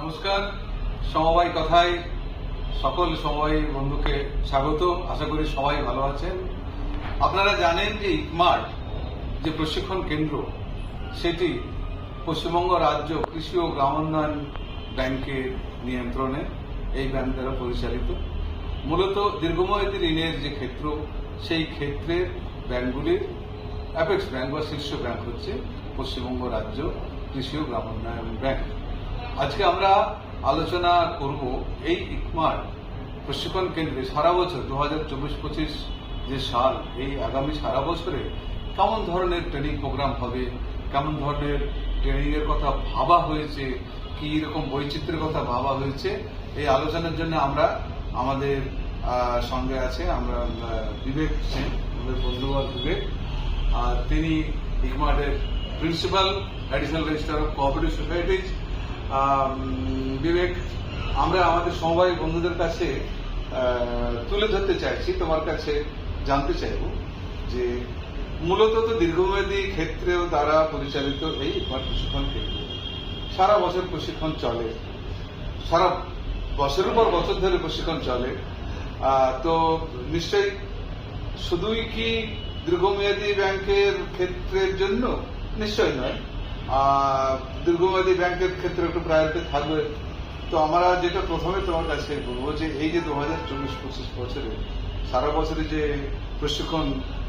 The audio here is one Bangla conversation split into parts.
নমস্কার, সমবায় কথায় সকল সমবায় বন্ধুকে স্বাগত আশা করি সবাই ভালো আছেন। আপনারা জানেন যে ইকমার্ট যে প্রশিক্ষণ কেন্দ্র, সেটি পশ্চিমবঙ্গ রাজ্য কৃষি ও গ্রামোন্নয়ন ব্যাংকের নিয়ন্ত্রণে, এই ব্যাংক দ্বারা পরিচালিত। মূলত দীর্ঘমেয়াদী ঋণের যে ক্ষেত্র, সেই ক্ষেত্রের ব্যাংকগুলির অ্যাপেক্স ব্যাংক বা শীর্ষ ব্যাংক হচ্ছে পশ্চিমবঙ্গ রাজ্য কৃষি ও গ্রামোন্নয়ন ব্যাংক। আজকে আমরা আলোচনা করব এই ইকমার প্রশিক্ষণ কেন্দ্রে সারা বছর দু হাজার চব্বিশ পঁচিশ যে সাল, এই আগামী সারা বছরে কেমন ধরনের ট্রেনিং প্রোগ্রাম হবে, কেমন ধরনের ট্রেনিং এর কথা ভাবা হয়েছে, কি রকম বৈচিত্র্যের কথা ভাবা হয়েছে, এই আলোচনার জন্য আমরা আমাদের সঙ্গে আছে আমরা বিবেক সেন আমাদের বন্ধুবর বিবেক, আর তিনি ইকমার্টের principal additional registrar of cooperative societies Bibek, আমরা আমাদের সমবায় বন্ধুদের কাছে তুলে ধরতে চাইছি, তোমার কাছে জানতে চাইব যে মূলত তো দীর্ঘমেয়াদী ক্ষেত্রেও দ্বারা পরিচালিত এই প্রশিক্ষণ কেন্দ্র। সারা বছর প্রশিক্ষণ চলে। সারা বছরের পর বছর ধরে প্রশিক্ষণ চলে। তো নিশ্চয়ই শুধুই কি দীর্ঘমেয়াদী ব্যাংকের ক্ষেত্রের জন্য? নিশ্চয়ই নয়। দীর্ঘমেয়াদী ব্যাংকের ক্ষেত্রে একটু প্রায়োরিটি থাকবে। তো আমরা যেটা প্রথমে তোমার কাছে বলব যে এই যে দু হাজার চব্বিশ পঁচিশ বছরে সারা বছরে যে প্রশিক্ষণ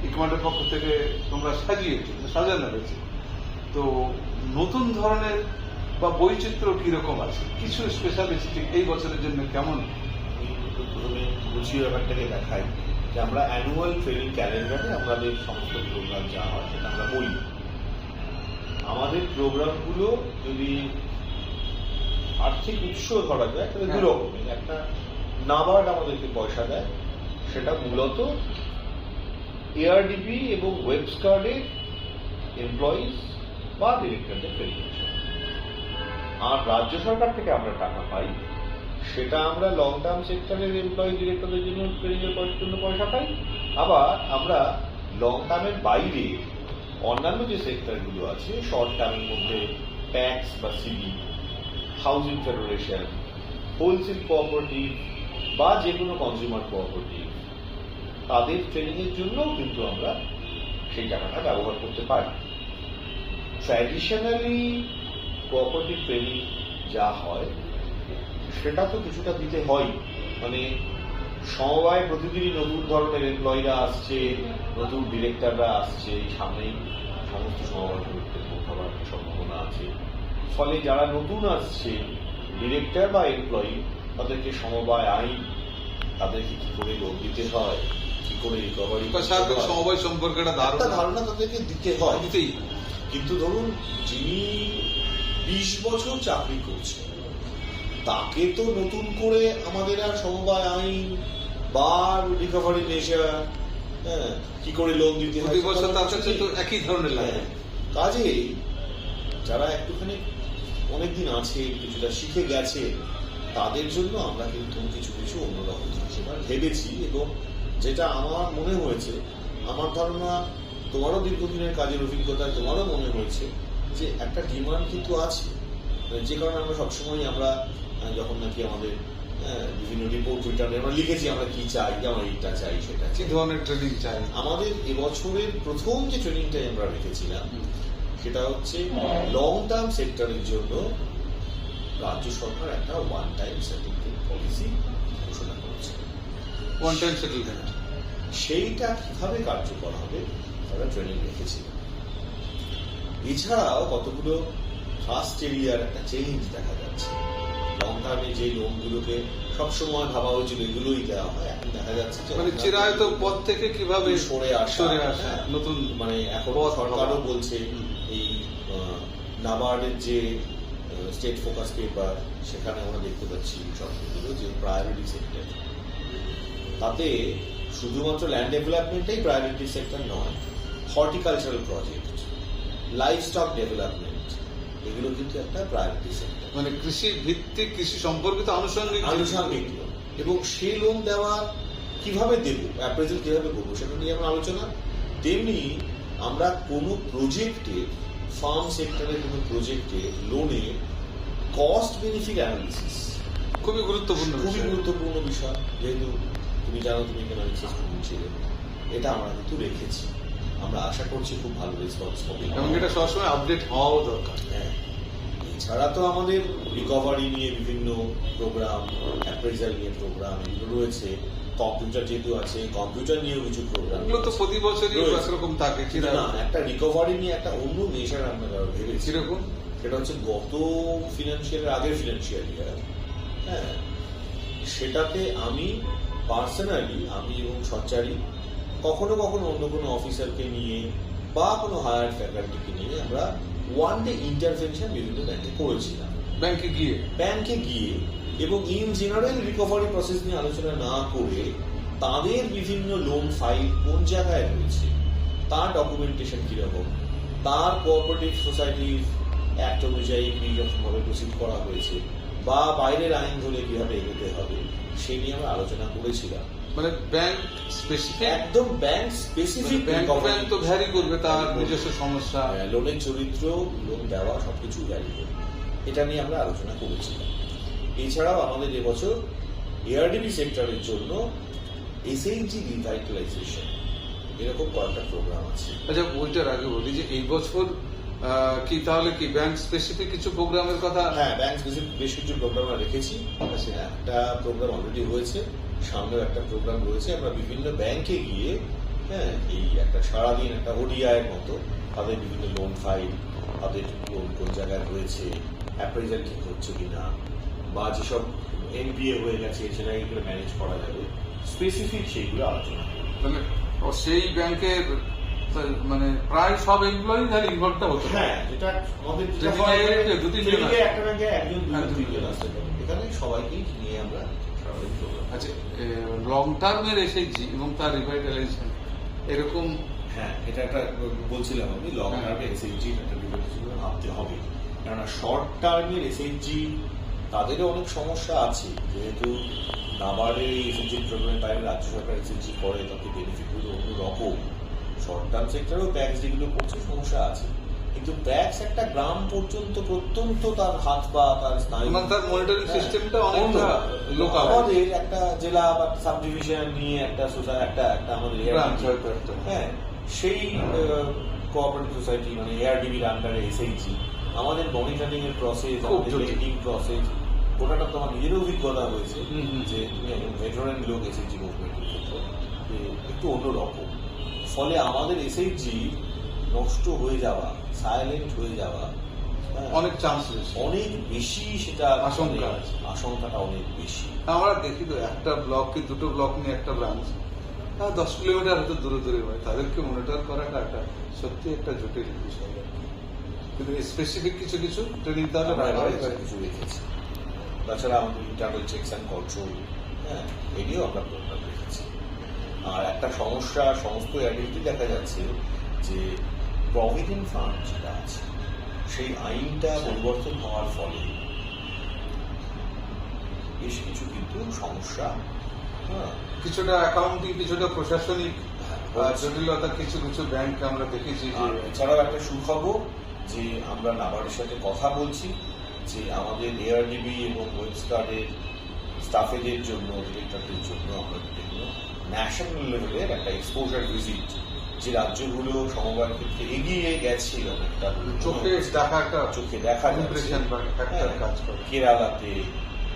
ইকমান্ডের পক্ষ থেকে তোমরা সাজিয়েছো সাজানো হয়েছে, তো নতুন ধরনের বা বৈচিত্র্য কীরকম আছে? কিছু স্পেশালিস্ট এই বছরের জন্য কেমন? প্রথমে গুছিয়ে ব্যাপারটাকে দেখাই যে আমরা অ্যানুয়াল ট্রেনিং ক্যালেন্ডারে আমাদের সমস্ত প্রোগ্রাম যা হয় সেটা আমরা বলি। আমাদের প্রোগ্রামগুলো যদি আর্থিক উৎস ধরা যায় তাহলে দু হ্যাঁ। রকমের একটা নাবার্ড আমাদেরকে পয়সা দেয় সেটা মূলত এআরডিপি এবং ওয়েবস্কার্ডের এমপ্লয়িজ বা ডিরেক্টরদের ট্রেনিং আর রাজ্য সরকার থেকে আমরা টাকা পাই সেটা আমরা লং টার্ম সেক্টরের এমপ্লয়ি ডিরেক্টরদের জন্য ট্রেনিং এর জন্য পয়সা পাই। আবার আমরা লং টার্মের বাইরে অন্যান্য যে সেক্টরগুলো আছে শর্ট টার্মের মধ্যে ট্যাক্স বা CB housing federation wholesale cooperative বা যে কোনো কনজিউমার কোঅপারেটিভ তাদের ট্রেনিং এর জন্য কিন্তু আমরা সেই টাকাটা ব্যবহার করতে পারি। ট্র্যাডিশনালি কোঅপারেটিভ ট্রেনিং যা হয়, সেটা তো কিছুটা দিতে হয়। মানে সমবায় প্রতিদিনই নতুন ধরনের এমপ্লয়িরা আসছে নতুন ডিরেক্টররা আসছে এই সামনেই সমস্ত ভোট হওয়ার সম্ভাবনা আছে। ফলে যারা নতুন আসছে ডিরেক্টর বা এমপ্লয়ি তাদেরকে সমবায় আইন তাদেরকে কি করে লোন দিতে হয় কি করে রিকভারি সমবায় সম্পর্কে একটা ধারণা তাদেরকে দিতে হয়। দিতেই। কিন্তু ধরুন যিনি বিশ বছর চাকরি করছেন তাকে তো নতুন করে আমাদের আর সমবায় আইন বা রিকভারি নেশা হ্যাঁ কি করে লোন দিতে হয় নেই। তো একই ধরনের লাগে হ্যাঁ। কাজেই যারা একটুখানি অনেকদিন আছে কিছুটা শিখে গেছে তাদের জন্য আমরা কিন্তু কিছু কিছু অন্যরকম জিনিস এবার ভেবেছি এবং যেটা আমার মনে হয়েছে আমার ধারণা তোমারও দীর্ঘদিনের কাজের অভিজ্ঞতায় তোমারও মনে হয়েছে যে একটা ডিমান্ড কিন্তু আছে যে কারণে আমরা সবসময় আমরা যখন নাকি আমাদের বিভিন্ন রিপোর্ট রিটার্নে আমরা লিখেছি আমরা কি চাই যে আমরা এইটা চাই সেটা কি ধরনের ট্রেনিং চাই? আমাদের এবছরের প্রথম যে ট্রেনিংটাই আমরা রেখেছিলাম সেটা হচ্ছে লং টার্ম সেক্টরের জন্য রাজ্য সরকার একটা ওয়ান টাইম সেটেলমেন্ট পলিসি ঘোষণা করেছে। ওয়ান টাইম সেটেলমেন্ট সেইটা কীভাবে কার্যকর হবে তারা ট্রেনিং রেখেছিল। এছাড়াও কতগুলো ফার্স্ট এরিয়ার একটা চেঞ্জ দেখা যাচ্ছে। লং টার্মে যে লোনগুলোকে সবসময় ভাবা হয়েছিল এগুলোই দেওয়া হয়। এখন দেখা যাচ্ছে মানে চিরায়ত পদ থেকে কীভাবে সরে আসা সরে আসা হ্যাঁ। নতুন মানে এখন পথ সরকারও বলছে এই নাবার্ডের যে স্টেট ফোকাস পেপার সেখানে আমরা দেখতে পাচ্ছি শব্দগুলো যে প্রায়োরিটি সেক্টর তাতে শুধুমাত্র ল্যান্ড ডেভেলপমেন্টেই প্রায়োরিটি সেক্টর নয় horticultural project livestock development এগুলো কিন্তু একটা প্রায়োরিটি সেক্টর মানে কৃষি ভিত্তিক কৃষি সম্পর্কিত আনুষঙ্গিক আনুষঙ্গিক লোন। এবং সেই লোন দেওয়া কীভাবে দেব অ্যাপ্রেজেল কীভাবে করব সেটা নিয়ে আমরা আলোচনা। তেমনি আমরা কোনো প্রজেক্টে ফার্ম সেক্টরে কোনো প্রজেক্টে লোনে কস্ট বেনিফিট অ্যানালিসিস খুবই গুরুত্বপূর্ণ খুবই গুরুত্বপূর্ণ বিষয়। যেহেতু তুমি জানো তুমি এখানে রিসার্চ ছিলে এটা আমরা কিন্তু রেখেছি। আমরা আশা করছি খুব ভালো রেসপন্স হবে। এবং এটা সবসময় আপডেট হওয়াও দরকার। হ্যাঁ। এছাড়া তো আমাদের রিকভারি নিয়ে বিভিন্ন প্রোগ্রাম অ্যাপ্রেজাল নিয়ে প্রোগ্রাম এগুলো রয়েছে। কম্পিউটার যেহেতু আছে কম্পিউটার নিয়েও কিছু প্রোগ্রাম এগুলো তো প্রতি বছরই একরকম থাকে না একটা রিকভারি নিয়ে একটা অন্য মেশার আমরা ভেবেছি। কীরকম সেটা হচ্ছে গত ফিনান্সিয়াল আগের ফিনান্সিয়াল ইয়ার হ্যাঁ। সেটাতে আমি পার্সোনালি আমি এবং সচ্চারি কখনো কখনো অন্য কোনো অফিসারকে নিয়ে বা কোনো হায়ার ফ্যাকাল্টিকে নিয়ে আমরা ওয়ান ডে ইন্টারভেনশন বিভিন্ন ব্যাংকে করেছিলাম। ব্যাংকে গিয়ে? ব্যাংকে গিয়ে এবং ইন জেনারেল রিকভারি প্রসেস নিয়ে আলোচনা না করে তাদের বিভিন্ন লোন ফাইল কোন জায়গায় রয়েছে তার ডকুমেন্টেশন কীরকম তার কোঅপারেটিভ সোসাইটির অ্যাক্ট অনুযায়ী কিরকমভাবে প্রসিড করা হয়েছে বা বাইরের আইন ধরে কীভাবে এগোতে হবে সে নিয়ে আমরা আলোচনা করেছিলাম। মানে ব্যাংক স্পেসিফিক একদম ব্যাংক স্পেসিফিক ব্যাংক ব্যাংক তো ভ্যারি করবে তার নিজস্ব সমস্যা। লোনের চরিত্র লোন দেওয়া সবকিছু ভ্যারি করবে। এটা নিয়ে আমরা আলোচনা করেছিলাম। এছাড়াও আমাদের এবছর এআরডিবি সেক্টরের জন্য এসএইচজি রিভাইটালাইজেশন এরকম কয়েকটা প্রোগ্রাম আছে। আচ্ছা ওইটার আগে বলি যে এই বছর কি তাহলে কি ব্যাংক স্পেসিফিক কিছু প্রোগ্রামের কথা? হ্যাঁ ব্যাংক স্পেসিফিক বেশ কিছু প্রোগ্রাম আমরা রেখেছি। একটা প্রোগ্রাম অলরেডি হয়েছে সামনের একটা প্রোগ্রাম রয়েছে। আমরা বিভিন্ন ব্যাংকে গিয়ে হ্যাঁ এই একটা সারাদিন একটা ওডিআই এর মতো তাদের বিভিন্ন লোন ফাইল তাদের লোন কোন জায়গায় রয়েছে অ্যাপ্রেজাল ঠিক হচ্ছে কিনা বা যেসব এনপিএ হয়ে গেছে সেটা করে ম্যানেজ করা যাবে? স্পেসিফিক সেইগুলো আলোচনা করব। সেই ব্যাংকের মানে প্রায় সব এমপ্লয়ি তাহলে ইনভলভটা হতো হ্যাঁ যেটা আমাদের দু তিনজন। একটা ব্যাংকে একজন দুজন হ্যাঁ। আসতে পারে। এখানে সবাইকেই নিয়ে আমরা আচ্ছা লং টার্মের এসএইচজি এবং তার রিভাইটালাইজেশন এরকম? হ্যাঁ এটা একটা বলছিলাম আমি লং। টার্মে এসএইচজি একটা করে ভাবতে হবে। কেননা শর্ট টার্মের এসএইচজি তাদেরও অনেক সমস্যা আছে। যেহেতু নাবার্ডের এই এসএইচজি প্রোগ্রামের বাইরে রাজ্য সরকার এসএইচজি করে তাতে বেনিফিটগুলো অন্য রকম শর্ট টার্ম সেক্টরেও ব্যাংক যেগুলো করছে সমস্যা আছে। কিন্তু ব্যাংক একটা গ্রাম পর্যন্ত প্রত্যন্ত তার হাত বা তার স্নায়ু তার monitoring হ্যাঁ, systemটা অনেকটা। আমাদের একটা জেলা বা সাব ডিভিশন নিয়ে একটা সোসাই একটা একটা আমাদের হ্যাঁ সেই কোঅপারেটিভ সোসাইটি মানে এআরডিবির আন্ডারে এসএইচজি আমাদের মনিটরিং এর প্রসেস আমাদের প্রসেস ওটাটা তো আমার নিজের অভিজ্ঞতা হয়েছে। যে তুমি একজন ভেটারেন লোক এসএইচজি মুভমেন্টের ক্ষেত্রে। একটু অন্যরকম। ফলে আমাদের এসএইচজি নষ্ট হয়ে যাওয়া সাইলেন্ট হয়ে যাওয়া হ্যাঁ, অনেক চান্স রয়েছে। অনেক বেশি সেটা আশঙ্কা আছে। আশঙ্কাটা অনেক বেশি। আমরা দেখি তো একটা ব্লক কি দুটো ব্লক নিয়ে একটা ব্রাঞ্চ দশ কিলোমিটার হয়তো দূরে দূরে হয়। তাদেরকে মনিটর করাটা একটা সত্যি একটা জটিল বিষয়। কিন্তু স্পেসিফিক কিছু কিছু ট্রেনিং তাহলে কিছু রেখেছি তাছাড়া আমাদের ইন্টারনাল চেকস অ্যান্ড কন্ট্রোল হ্যাঁ এটিও আমরা প্রোগ্রাম রেখেছি আর একটা সমস্যা সমস্ত অ্যাডিটি দেখা যাচ্ছে যে প্রভিডেন্ট ফান্ড যেটা আছে সেই আইনটা পরিবর্তন হওয়ার ফলে বেশ কিছু কিন্তু সমস্যা হ্যাঁ। কিছুটা অ্যাকাউন্টিং কিছুটা প্রশাসনিক হ্যাঁ, জটিলতা কিছু কিছু ব্যাংক আমরা দেখেছি এছাড়াও একটা সুখবর যে আমরা নাবার্ডের সাথে কথা বলছি যে আমাদের এআরডিবি এবং ওয়েবস্টারের স্টাফেদের জন্য ডিরেক্টরদের জন্য আমরা ন্যাশনাল লেভেলের একটা এক্সপোজার ভিজিট যে রাজ্যগুলো সমবায়ের ক্ষেত্রে এগিয়ে গেছে অনেকটা চোখে দেখা একটা চোখে দেখা হ্যাঁ, কাজ করে। কেরালাতে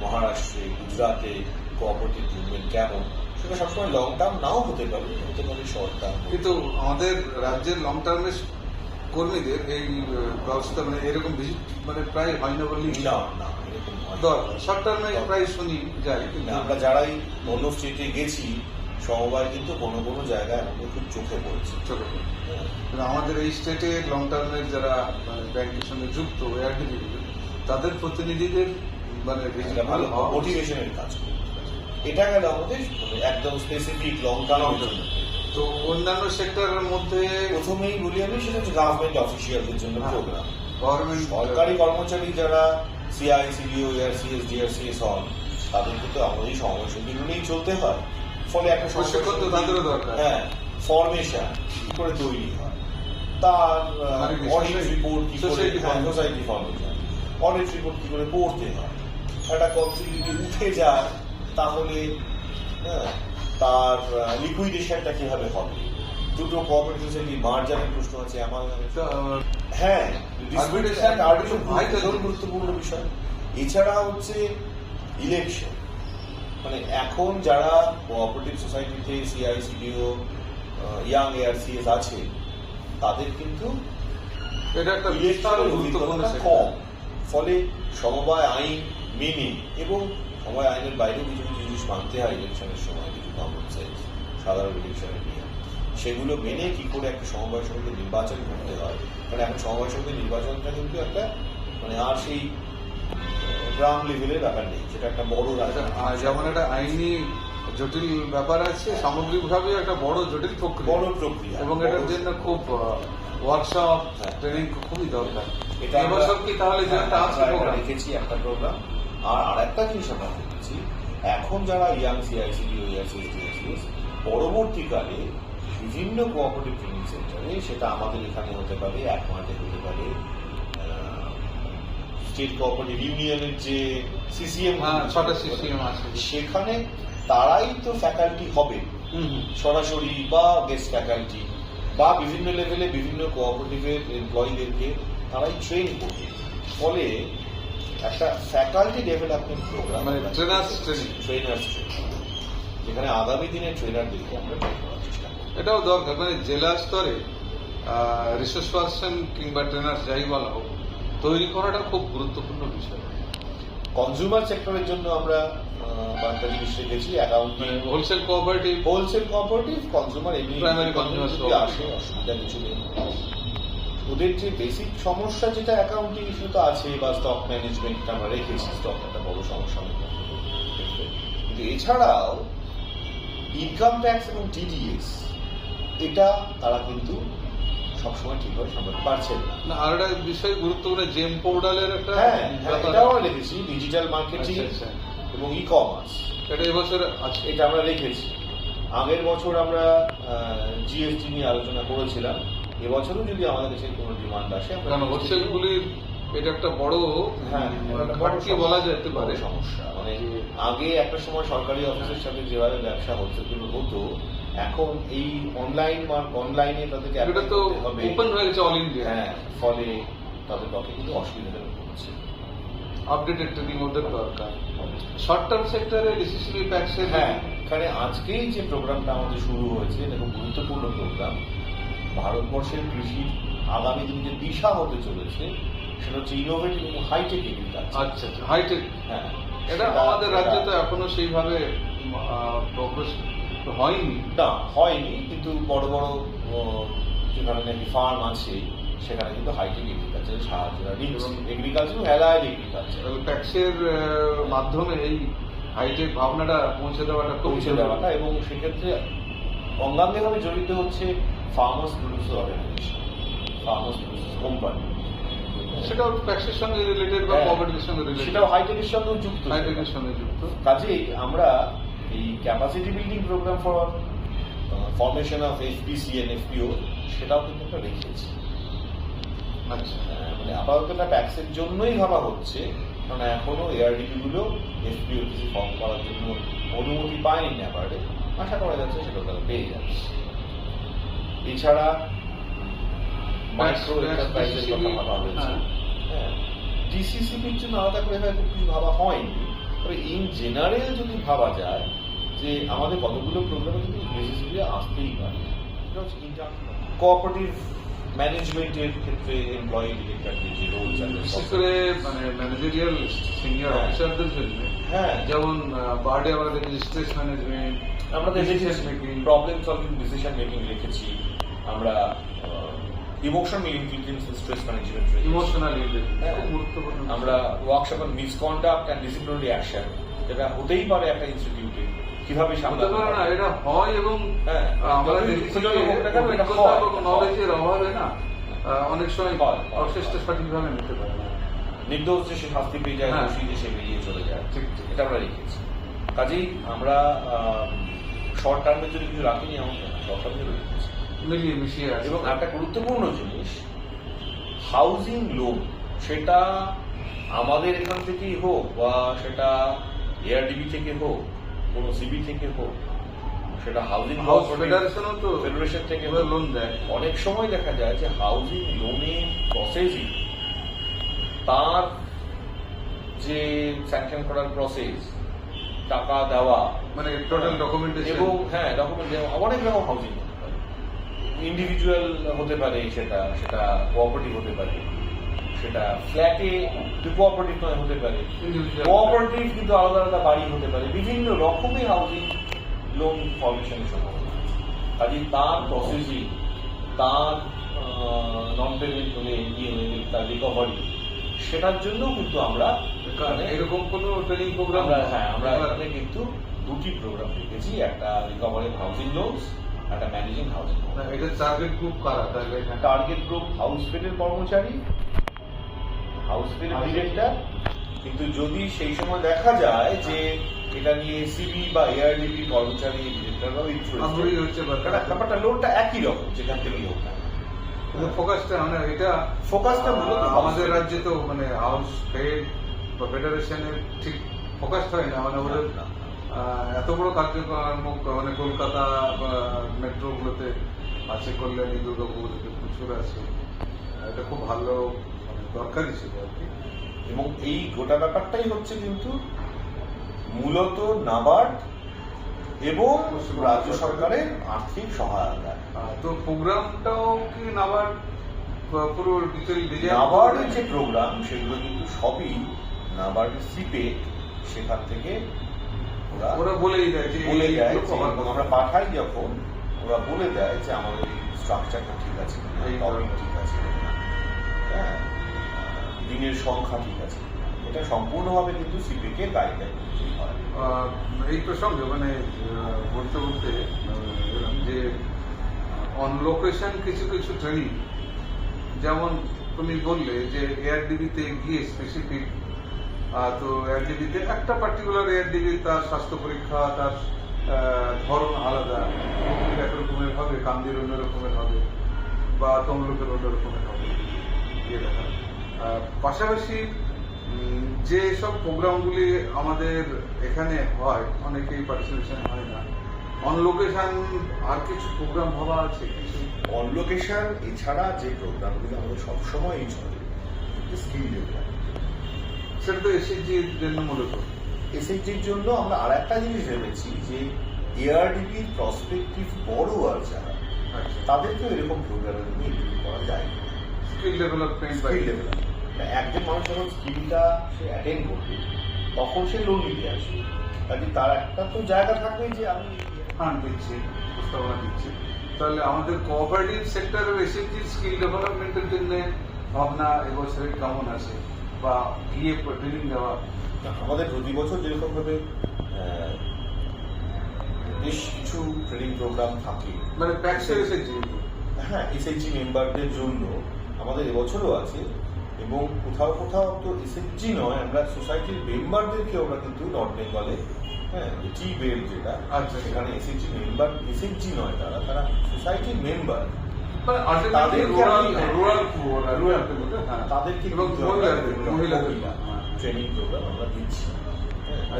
মহারাষ্ট্রে গুজরাটে কোঅপারেটিভ মুভমেন্ট কেমন? সেটা সবসময় লং টার্ম নাও হতে পারে হতে পারে শর্ট টার্ম কিন্তু আমাদের রাজ্যের লং টার্মে কর্মীদের এই ব্যবস্থা মানে এরকম ভিজিট মানে প্রায় হয় না বললেই না না। দরকার শর্ট টার্মে প্রায় শুনি যায় কিন্তু আমরা যারাই অন্য স্টেটে গেছি সমবায় কিন্তু কোনো কোনো জায়গায় আমাদের খুব চোখে পড়েছে ছোট করে। হ্যাঁ, আমাদের এই স্টেটে লং টার্মের যারা মানে ব্যাংকের সঙ্গে যুক্ত তাদের প্রতিনিধিদের মানে ভালো মোটিভেশনের কাজ করে। এটা গেল আমাদের মানে একদম স্পেসিফিক লং টার্ম তো অন্যান্য সেক্টরের মধ্যে প্রথমেই বলি আমি সেটা হচ্ছে গভর্নমেন্ট অফিসিয়ালদের জন্য হ্যাঁ। প্রোগ্রাম গভর্নমেন্ট সরকারি কর্মচারী যারা সিআই সিডিও এআরসিএস ডিআরসিএস হন তাদেরকে তো আমাদের এই সময় নিয়েই চলতে হয় ফলে একটা। হ্যাঁ ফরমেশন কি করে তৈরি হয়। তার অডিট রিপোর্ট কি করে। সোসাইটি ফরমেশন অডিট রিপোর্ট কি করে পড়তে হয়। একটা কনসি যদি উঠে যায় তাহলে হ্যাঁ, তার লিকুইডেশনটা কীভাবে হবে? দুটো কোঅপারেটিভ সোসাইটি মার্জারের প্রশ্ন আছে আমার হ্যাঁ। গুরুত্বপূর্ণ বিষয়। এছাড়া হচ্ছে ইলেকশন মানে এখন যারা কোঅপারেটিভ সোসাইটিতে সিআইসিডিও ইয়াং এআরসিএস আছে তাদের কিন্তু এটা একটা বিশাল গুরুত্বপূর্ণ অভিজ্ঞতা কম ফলে সমবায় আইন মেনে এবং সমবায় আইনের বাইরেও কিছু কিছু জিনিস মানতে হয় ইলেকশনের সময় কিছু কমন সেন্স সাধারণ ইলেকশনের নিয়ম। সেগুলো মেনে কি করে একটা সমবায় সমিতি নির্বাচন করতে হয়? মানে এখন সমবায় সমিতি নির্বাচনটা কিন্তু একটা মানে আর সেই গ্রাম লেভেলের ব্যাপার নেই সেটা একটা বড় রাজনীতি যেমন একটা আইনি জটিল ব্যাপার আছে সামগ্রিকভাবে একটা বড় জটিল প্রক্রিয়া। বড় প্রক্রিয়া এবং এটার জন্য খুব ওয়ার্কশপ হ্যাঁ। ট্রেনিং খুবই দরকার। এটা এবছর কি তাহলে যে হ্যাঁ, একটা আছে রেখেছি একটা প্রোগ্রাম আর আরেকটা জিনিস আমরা দেখেছি এখন যারা ইয়াং সিআইসিডি ও ইয়ারসিএস পরবর্তীকালে বিভিন্ন কোঅপারেটিভ ট্রেনিং সেন্টারে সেটা আমাদের এখানে হতে পারে এক মাঠে হতে পারে স্টেট কোঅপারেটিভ ইউনিয়নের যে সিসিএম হ্যাঁ ছটা সিস্টেম আছে। সেখানে তারাই তো ফ্যাকাল্টি হবে। সরাসরি বা গেস্ট ফ্যাকাল্টি বা বিভিন্ন লেভেলে বিভিন্ন কোঅপারেটিভের এমপ্লয়ীদেরকে তারাই ট্রেন করবে। ফলে একটা ফ্যাকাল্টি ডেভেলপমেন্ট প্রোগ্রাম মানে trainers training। ট্রেনার্স যেখানে আগামী দিনে ট্রেনারদেরকে আমরা করার চেষ্টা করব। এটাও দরকার। মানে জেলা স্তরে রিসোর্স পার্সন কিংবা ট্রেনার যাই বলা হোক তৈরি করাটা খুব গুরুত্বপূর্ণ বিষয়। কনজিউমার সেক্টরের জন্য আমরা কয়েকটা জিনিস রেখেছি accounting wholesale cooperative wholesale cooperative consumer এমনি consumer যদি আসে অসুবিধা কিছু নেই। ওদের যে বেসিক সমস্যা যেটা অ্যাকাউন্টিং ইস্যু তো আছে বা স্টক ম্যানেজমেন্টটা আমরা রেখেছি স্টক একটা বড় সমস্যা কিন্তু এছাড়াও ইনকাম ট্যাক্স এবং টিডিএস এটা তারা কিন্তু সবসময় ঠিকভাবে সামলাতে পারছেন না। না আর একটা বিষয় গুরুত্বপূর্ণ জেম পোর্টালের একটা হ্যাঁ হ্যাঁ, এটাও রেখেছি ডিজিটাল মার্কেটিং। এবং ই কমার্স এটা এবছর আছে। এটা আমরা রেখেছি আগের বছর আমরা জিএসটি নিয়ে আলোচনা করেছিলাম। এবছরও যদি আমাদের কাছে কোনো ডিমান্ড আসে কারণ GST এটা একটা বড় হ্যাঁ ঘাটতি বলা যেতে পারে। সমস্যা মানে আগে একটা সময় সরকারি অফিসের সাথে যেভাবে ব্যবসা হচ্ছে হতো এখন এই অনলাইন অনলাইনে তাদেরকে এটা তো ওপেন হয়ে গেছে অল ইন্ডিয়া হ্যাঁ ফলে তাদের পক্ষে কিন্তু অসুবিধা হচ্ছে আপডেটেড ট্রেনিং ওদের দরকার। শর্ট টার্ম সেক্টরে ডিসিসিবি প্যাক্সের হ্যাঁ এখানে আজকেই যে প্রোগ্রামটা আমাদের শুরু হয়েছে এটা খুব গুরুত্বপূর্ণ প্রোগ্রাম ভারতবর্ষের কৃষি আগামী দিন যে দিশা হতে চলেছে। সেটা হচ্ছে ইনোভেটিভ এবং হাইটেক আচ্ছা আচ্ছা হাইটেক হ্যাঁ এটা আমাদের রাজ্যে তো এখনও সেইভাবে প্রগ্রেস হয়নি না হয়নি কিন্তু বড় বড় যেখানে নাকি ফার্ম আছে সেখানে কিন্তু হাইটেক এগ্রিকালচারের সাহায্য নিচ্ছে এগ্রিকালচার এবং অ্যালায়েড এগ্রিকালচার ট্যাক্সের মাধ্যমে এই হাইটেক ভাবনাটা পৌঁছে দেওয়াটা পৌঁছে। দেওয়াটা এবং সেক্ষেত্রে অঙ্গাঙ্গিভাবে জড়িত হচ্ছে farmers producer organisation farmers producer company সেটাও ট্যাক্সের সঙ্গে রিলেটেড বা হ্যাঁ, সঙ্গে রিলেটেড সেটাও হাইটেকের সঙ্গেও যুক্ত। হাইটেকের সঙ্গে যুক্ত। কাজেই আমরা এই capacity building programme for formation of FPC and FPO সেটাও কিন্তু আমরা রেখেছি। আচ্ছা। মানে আপাতত এটা ট্যাক্সের জন্যই ভাবা হচ্ছে কারণ এখনও এআরডিপি গুলো এফপিও ফর্ম করার জন্য অনুমতি পায়নি ন্যাবার্ডে আশা করা যাচ্ছে সেটা তারা পেয়ে যাচ্ছে। এছাড়া মাইক্রো এন্টারপ্রাইজের কথা ভাবা হয়েছে। হ্যাঁ। হ্যাঁ ডিসিসিপির জন্য আলাদা করে হয়তো কিছু ভাবা হয়নি তবে ইন জেনারেল যদি ভাবা যায় যে আমাদের কতগুলো প্রোগ্রামে কিন্তু ডিসিসিপি আসতেই পারে। কোঅপারেটিভ ম্যানেজমেন্টের ক্ষেত্রে এমপ্লয়ি ডিরেক্টরদের যে রোল বিশেষ করে মানে ম্যানেজারিয়াল সিনিয়র। অফিসারদের জন্য হ্যাঁ। যেমন বার্ডে আমরা দেখেছি স্ট্রেস ম্যানেজমেন্ট আমরা decision making। Problem solving decision making রেখেছি। আমরা emotional intelligence stress management emotional হ্যাঁ। গুরুত্বপূর্ণ। আমরা workshop on misconduct and disciplinary action যেটা হতেই পারে একটা ইনস্টিটিউটে কীভাবে সামলাতে পারে না এটা হয় এবং আমরা যতই দেখেছি দুঃখজনক যে হোক না কেন, এটা অভিজ্ঞতা হয়। নলেজের অভাবে না অনেক সময় প্রসেসটা সঠিকভাবে নিতে পারে না। নির্দোষ যে সে শাস্তি পেয়ে যায় হ্যাঁ। দোষী যে সে বেরিয়ে চলে যায়। এটা আমরা রেখেছি। কাজেই আমরা শর্ট টার্মের জন্য কিছু রাখিনি এমন শর্ট রেখেছি। মিলিয়ে মিশিয়ে আছে। এবং একটা গুরুত্বপূর্ণ জিনিস হাউজিং লোন সেটা আমাদের এখান থেকেই হোক বা সেটা এআরডিবি থেকে হোক কোনো সিবি থেকে হোক সেটা হাউজিং হাউস ফেডারেশনও তো ফেডারেশন থেকে লোন দেয়। অনেক সময় দেখা যায় যে হাউজিং লোনের প্রসেসই তার যে স্যাংশন করার প্রসেস টাকা দেওয়া মানে টোটাল ডকুমেন্টেশন এবং হ্যাঁ ডকুমেন্ট অনেক রকম হাউজিং ইন্ডিভিজুয়াল হতে পারে সেটা সেটা কোঅপারেটিভ হতে পারে। সেটা ফ্ল্যাটে কোঅপারেটিভ নয় হতে পারে। কোঅপারেটিভ কিন্তু আলাদা আলাদা বাড়ি হতে পারে। বিভিন্ন রকমের হাউজিং লোন ফরমেশনের সম্ভাবনা। কাজে তার প্রসেসিং তার নন পেমেন্ট হলে ইয়ে তার রিকভারি সেটার জন্য কিন্তু আমরা এরকম কোনো ট্রেনিং প্রোগ্রাম হ্যাঁ আমরা এখানে কিন্তু দুটি প্রোগ্রাম রেখেছি। একটা রিকভারি হাউজিং লোনস একটা ম্যানেজিং হাউজিং এটা টার্গেট গ্রুপ কারা? টার্গেট গ্রুপ হাউস ফেডের কর্মচারী হাউস House ডিরেক্টর কিন্তু যদি সেই সময় দেখা যায় যে এটা নিয়ে সিবি বা এআরডিবি কর্মচারী ডিরেক্টররাও আগ্রহী হচ্ছে ব্যাপারটা। ব্যাপারটা লোনটা একই রকম যেখান থেকে হোক না কিন্তু ফোকাসটা মানে এটা ফোকাসটা মূলত আমাদের রাজ্যে তো মানে হাউস ফেড বা ফেডারেশনের ঠিক ফোকাসটা হয় না। মানে ওদের এত বড় কার্যক্রম মানে কলকাতা বা মেট্রোগুলোতে আছে কল্যাণী দুর্গাপুর প্রচুর আছে। এটা খুব ভালো দরকারই ছিল আর কি। এবং এই গোটা ব্যাপারটাই হচ্ছে কিন্তু মূলত নাবার্ড এবং রাজ্য সরকারের আর্থিক সহায়তা। তো প্রোগ্রামটাও কি নাবার পুরো নাবার্ডের যে প্রোগ্রাম সেগুলো কিন্তু সবই নাবার্ডের সিপে সেখান থেকে ওরা বলেই দেয় যে বলে দেয় আমরা পাঠাই যখন ওরা বলে দেয় যে আমাদের স্ট্রাকচারটা ঠিক আছে ঠিক আছে হ্যাঁ? দিনের সংখ্যা ঠিক আছে। এটা সম্পূর্ণভাবে কিন্তু সিপিকে আহ, এই প্রসঙ্গে মানে বলতে বলতে যে অন লোকেশন কিছু কিছু ট্রেনিং যেমন তুমি বললে যে এয়ারডিবিতে গিয়ে স্পেসিফিক তো এয়ারডিবিতে একটা পার্টিকুলার এয়ারডিবি তার স্বাস্থ্য পরীক্ষা তার ধরন আলাদা। মুক্তির এক রকমের হবে কান্দির অন্যরকমের হবে বা তমলুকের অন্যরকমের হবে। পাশাপাশি যে সব প্রোগ্রামগুলি আমাদের এখানে হয় অনেকেই পার্টিসিপেশন হয় না অন লোকেশন আর কিছু প্রোগ্রাম ভাবা আছে কিছু অন লোকেশন এছাড়া যে প্রোগ্রামগুলো আমাদের সবসময় চলে স্কিল ডেভেলপমেন্ট সেটা তো এসএসজির জন্য মূলত। এসএইচজির জন্য আমরা আর একটা জিনিস ভেবেছি যে এআরডিবির প্রসপেক্টিভ বড়োয়ার যারা আচ্ছা। তাদেরকেও এরকম প্রোগ্রামের মধ্যে ইনক্লুড করা যায়। স্কিল ডেভেলপমেন্ট স্কিল ডেভেলপমেন্ট একজন মানুষ যখন স্কিলটা সে অ্যাটেন্ড করবে তখন সে লোন নিতে আসবে। কাজে তার একটা তো জায়গা থাকবে যে আমি ফান্ড দিচ্ছে প্রস্তাবনা দিচ্ছে। তাহলে আমাদের কোঅপারেটিভ সেক্টরের এসএসজি স্কিল ডেভেলপমেন্টের জন্য ভাবনা এবছরে কেমন আছে? বা গিয়ে ট্রেনিং দেওয়া আমাদের প্রতি বছর যেরকমভাবে বেশ কিছু ট্রেনিং প্রোগ্রাম থাকে। মানে প্যাক্সে এসেছি হ্যাঁ এসএইচজি মেম্বারদের জন্য আমাদের এবছরও আছে। এবং কোথাও কোথাও তো এসএইচজি নয় আমরা সোসাইটির মেম্বারদেরকে আমরা কিন্তু নর্থ বেঙ্গলে হ্যাঁ টি বেল যেটা আচ্ছা। সেখানে এসএইচজি মেম্বার এসএইচজি নয় তারা তারা সোসাইটির মেম্বার মানে তাদেরকে আলটিমেটলি রুরাল আমি- হ্যাঁ। রুরাল হ্যাঁ, তাদেরকে হ্যাঁ। ট্রেনিং প্রোগ্রাম আমরা দিচ্ছি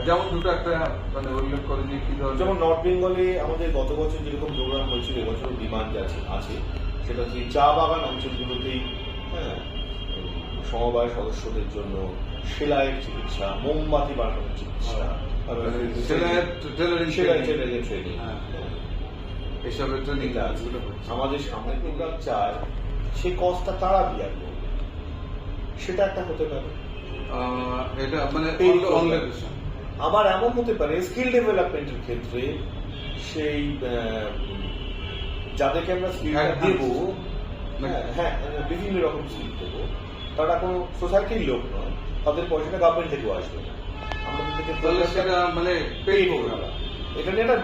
যেমন দুটো একটা মানে উল্লেখ করে যে কি যেমন নর্থ বেঙ্গলে আমাদের গত বছর যেরকম প্রোগ্রাম হয়েছিল এবছর ডিমান্ড আছে আছে সেটা হচ্ছে চা বাগান অঞ্চলগুলোতেই হ্যাঁ সমবায় সদস্যদের জন্য সেলাইয়ের চিকিৎসা মোমবাতি বানানোর চিকিৎসা টেলারিং ট্রেনিং হ্যাঁ। এসবের ট্রেনিং আমাদের সামনে প্রোগ্রাম চায় সেই কষ্টটা তারা বিয়ার করবে। সেটা একটা হতে পারে। এটা মানে আবার এমন হতে পারে স্কিল ডেভেলপমেন্টের ক্ষেত্রে সেই যাদেরকে আমরা স্কিলটা দেবো হ্যাঁ, হ্যাঁ বিভিন্ন রকম স্কিল দেবো তারা কোনো সোসাইটির লোক নয়। তাদের পয়সাটা গভর্নমেন্ট থেকেও আসবে না। আমাদের থেকে মানে পেইড একটা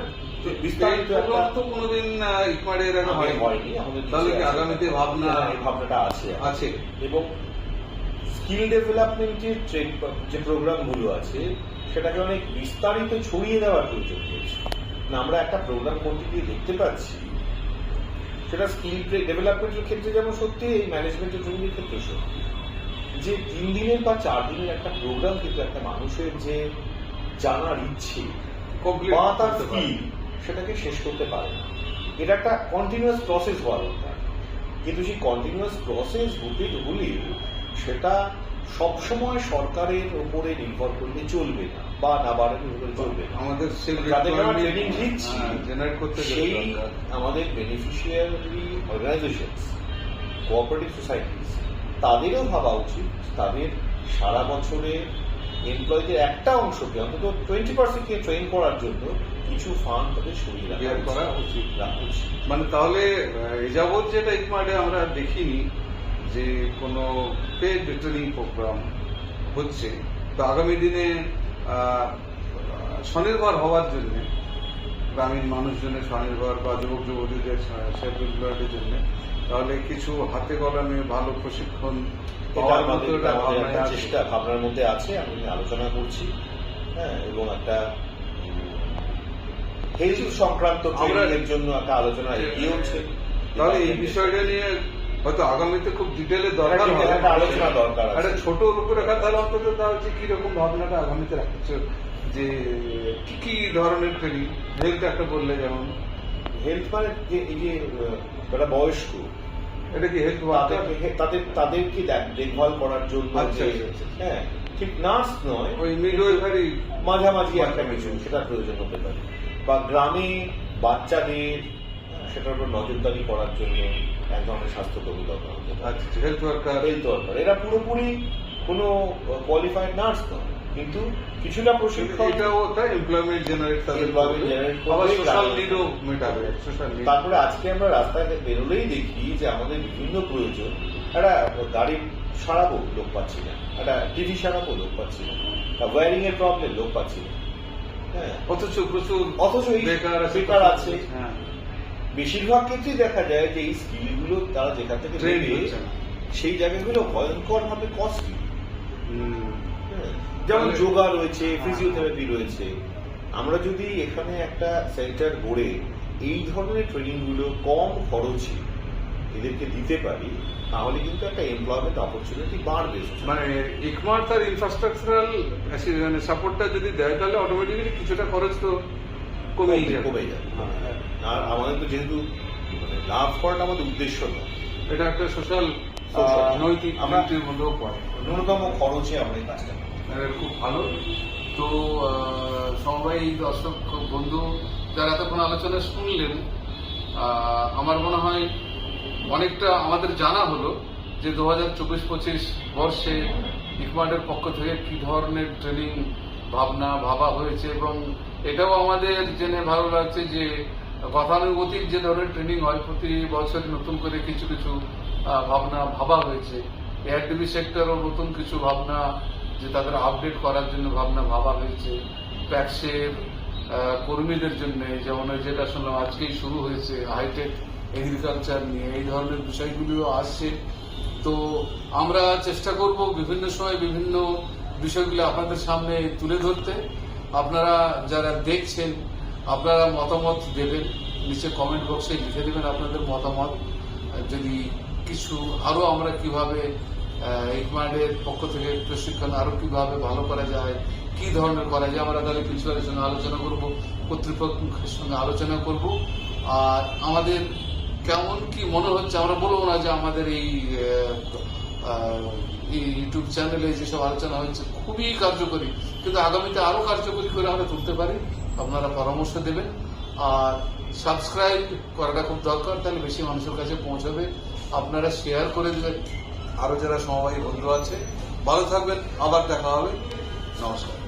বিস্তারিত তো কোনোদিন ইকমারের হয়নি। তাহলে। আগামীতে ভাবনা ভাবনাটা আছে। আছে। এবং স্কিল ডেভেলপমেন্টের যে প্রোগ্রামগুলো আছে সেটাকে অনেক বিস্তারিত ছড়িয়ে দেওয়ার প্রয়োজন রয়েছে। না আমরা একটা প্রোগ্রাম করতে গিয়ে দেখতে পাচ্ছি সেটা স্কিল ডেভেলপমেন্টের ক্ষেত্রে যেমন সত্যি এই ম্যানেজমেন্টের ট্রেনিংয়ের ক্ষেত্রে সত্যি। যে তিন দিনের বা চার দিনের একটা প্রোগ্রাম কিন্তু একটা মানুষের যে জানার ইচ্ছে বা তার সেটাকে শেষ করতে পারে না। এটা একটা কন্টিনিউয়াস প্রসেস হওয়া দরকার। কিন্তু সেই কন্টিনিউয়াস প্রসেস হতে হলে সেটা সবসময় সরকারের উপরে নির্ভর করলে চলবে না বা নাবার্ডের উপরে চলবে না। আমাদের ট্রেনিং দিচ্ছি জেনারেট করতে সেই আমাদের বেনিফিশিয়ারি অর্গানাইজেশন কোঅপারেটিভ সোসাইটিস তাদেরও ভাবা উচিত তাদের সারা বছরে এমপ্লয়ীদের একটা অংশকে অন্তত টোয়েন্টি পার্সেন্টকে ট্রেন করার জন্য কিছু ফান্ড তাদের সরিয়ে রাখা করা উচিত। উচিত রাখা উচিত মানে তাহলে যাবৎ যেটা ইকমার্টে আমরা দেখিনি যে কোনো পেড ট্রেনিং প্রোগ্রাম হচ্ছে তো আগামী দিনে স্বনির্ভর হওয়ার জন্য গ্রামীণ মানুষজনের স্বনির্ভর বা যুবক যুবতীদের সেলফ এমপ্লয়েডের জন্য। তাহলে কিছু হাতে কলমে ভালো প্রশিক্ষণ। চেষ্টা ভাবনার মধ্যে আছে আমি আলোচনা করছি হ্যাঁ এবং একটা হেলথ সংক্রান্ত জন্য একটা আলোচনা এগিয়ে তাহলে এই বিষয়টা নিয়ে হয়তো আগামীতে খুব ডিটেলে দরকার আলোচনা দরকার একটা ছোট রূপরেখা তাহলে অন্তত তা হচ্ছে কীরকম ভাবনাটা আগামীতে রাখছে যে কি কি ধরনের ট্রেনিং হেলথ একটা বললে যেমন। হেলথ মানে যে এই যে যারা বয়স্ক এটা কি হেলথ তাদেরকে তাদের তাদেরকে দেখ- দেখভাল করার জন্য আচ্ছা, আচ্ছা, আচ্ছা। হ্যাঁ ঠিক নার্স নয়। ওই মিডওয়েভারি মাঝামাঝি একটা কিছু সেটার প্রয়োজন হতে পারে। বা গ্রামে বাচ্চাদের হ্যাঁ, সেটার উপর নজরদারি করার জন্য এক ধরনের স্বাস্থ্যকর্মী দরকার হতে পারে। হেলথ ওয়ার্কার হেলথ দরকার এরা পুরোপুরি কোনো কোয়ালিফাইড নার্স নয়। কিন্তু কিছুটা প্রশিক্ষণ এটাও তাই এমপ্লয়মেন্ট জেনারেট তাদের আবার সোশ্যাল নিডও মেটাবে সোশ্যাল নিড তারপরে আজকে আমরা রাস্তায় বেরোলেই দেখি যে আমাদের বিভিন্ন প্রয়োজন একটা গাড়ি সারাবো লোক পাচ্ছি না একটা টিভি সারাবো লোক পাচ্ছি না ওয়ারিং এর প্রবলেম লোক পাচ্ছি না। হ্যাঁ। অথচ প্রচুর অথচ বেকার আছে। হ্যাঁ বেশিরভাগ ক্ষেত্রেই দেখা যায় যে এই স্কিলগুলো তারা যেখান থেকে সেই জায়গাগুলো ভয়ঙ্কর ভাবে কস্টলি। যেমন যোগা রয়েছে ফিজিওথেরাপি রয়েছে। আমরা যদি এখানে একটা সেন্টার গড়ে এই ধরনের ট্রেনিংগুলো কম খরচে এদেরকে দিতে পারি তাহলে কিন্তু একটা এমপ্লয়মেন্ট অপরচুনিটি বাড়বে। মানে ইকমার তার ইনফ্রাস্ট্রাকচারাল মানে সাপোর্টটা যদি দেয় তাহলে অটোমেটিক্যালি কিছুটা খরচ তো কমেই যাবে। কমে যাবে। হ্যাঁ, আর আমাদের তো যেহেতু মানে লাভ করাটা আমাদের উদ্দেশ্য নয়। এটা একটা সোশ্যাল নৈতিক আমরা- ন্যূনতম খরচে আমরা এই কাজটা খুব ভালো। তো সবাই দর্শক বন্ধু যারা এতক্ষণ আলোচনা শুনলেন আমার মনে হয় অনেকটা আমাদের জানা হলো যে দু হাজার চব্বিশ পঁচিশ বর্ষে ইকমার্টের পক্ষ থেকে কি ধরনের ট্রেনিং ভাবনা, ভাবা হয়েছে এবং এটাও আমাদের জেনে ভালো লাগছে যে গতানুগতিক যে ধরনের ট্রেনিং হয়, প্রতি বছর নতুন করে কিছু কিছু ভাবনা ভাবা হয়েছে। এয়ারটিভি সেক্টরও নতুন কিছু ভাবনা যে তাদের আপডেট করার জন্য ভাবনা ভাবা হয়েছে। ট্যাক্সের কর্মীদের জন্য, যেমন যেটা শুনলাম, আজকেই শুরু হয়েছে হাইটেক এগ্রিকালচার নিয়ে, এই ধরনের বিষয়গুলিও আসছে। তো আমরা চেষ্টা করব বিভিন্ন সময় বিভিন্ন বিষয়গুলো আপনাদের সামনে তুলে ধরতে। আপনারা যারা দেখছেন, আপনারা মতামত দেবেন, নিচে কমেন্ট বক্সে লিখে দেবেন আপনাদের মতামত। যদি কিছু আরও আমরা কীভাবে ইকমান্ডের পক্ষ থেকে প্রশিক্ষণ আরও কীভাবে ভালো করা যায়, কি ধরনের করা যায়, আমরা তাহলে প্রিন্সিপালের সঙ্গে আলোচনা করব। কর্তৃপক্ষের সঙ্গে আলোচনা করব। আর আমাদের কেমন কি মনে হচ্ছে, আমরা বলব না যে আমাদের এই ইউটিউব চ্যানেলে যেসব আলোচনা হচ্ছে খুবই কার্যকরী। কিন্তু আগামীতে আরও কার্যকরী করে আমরা তুলতে পারি, আপনারা পরামর্শ দেবেন। আর সাবস্ক্রাইব করাটা খুব দরকার, তাহলে বেশি মানুষের কাছে পৌঁছাবে। আপনারা শেয়ার করে দেবেন। আরও যারা সমবায়ী বন্ধু আছে ভালো থাকবেন আবার দেখা হবে। নমস্কার।